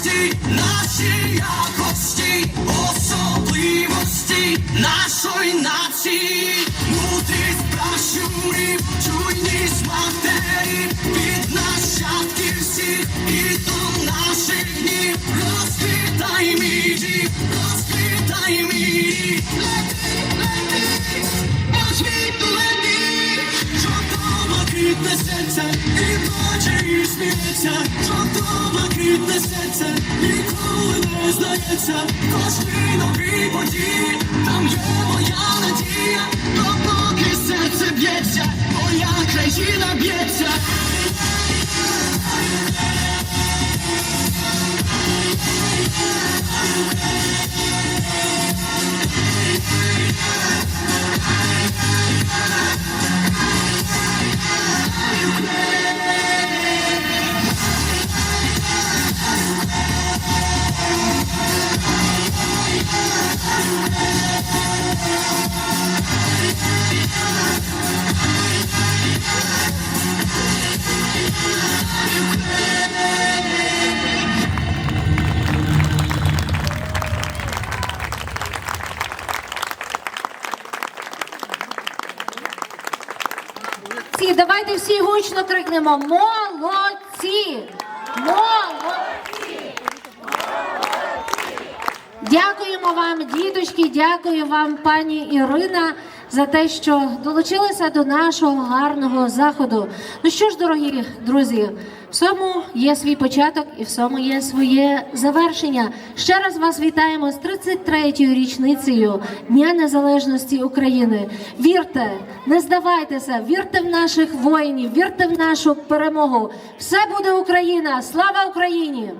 якості, наші якості, особливості нашої нації, мудрість пращурів, чуйність матерів, від нащадків всіх і до наших днів. Розквітай мій, розпитай мій. Блакитне серце, і плаче, і сміється, жовто блакитне серце, ніколи не здається, кожний новий подій, там є моя надія, давайте всі гучно крикнемо Молодці! Молодці! Дякуємо вам, діточки, дякую вам, пані Ірина, за те, що долучилися до нашого гарного заходу. Ну що ж, дорогі друзі, всьому є свій початок і всьому є своє завершення. Ще раз вас вітаємо з 33-ю річницею Дня Незалежності України. Вірте, не здавайтеся, вірте в наших воїнів, вірте в нашу перемогу. Все буде Україна! Слава Україні!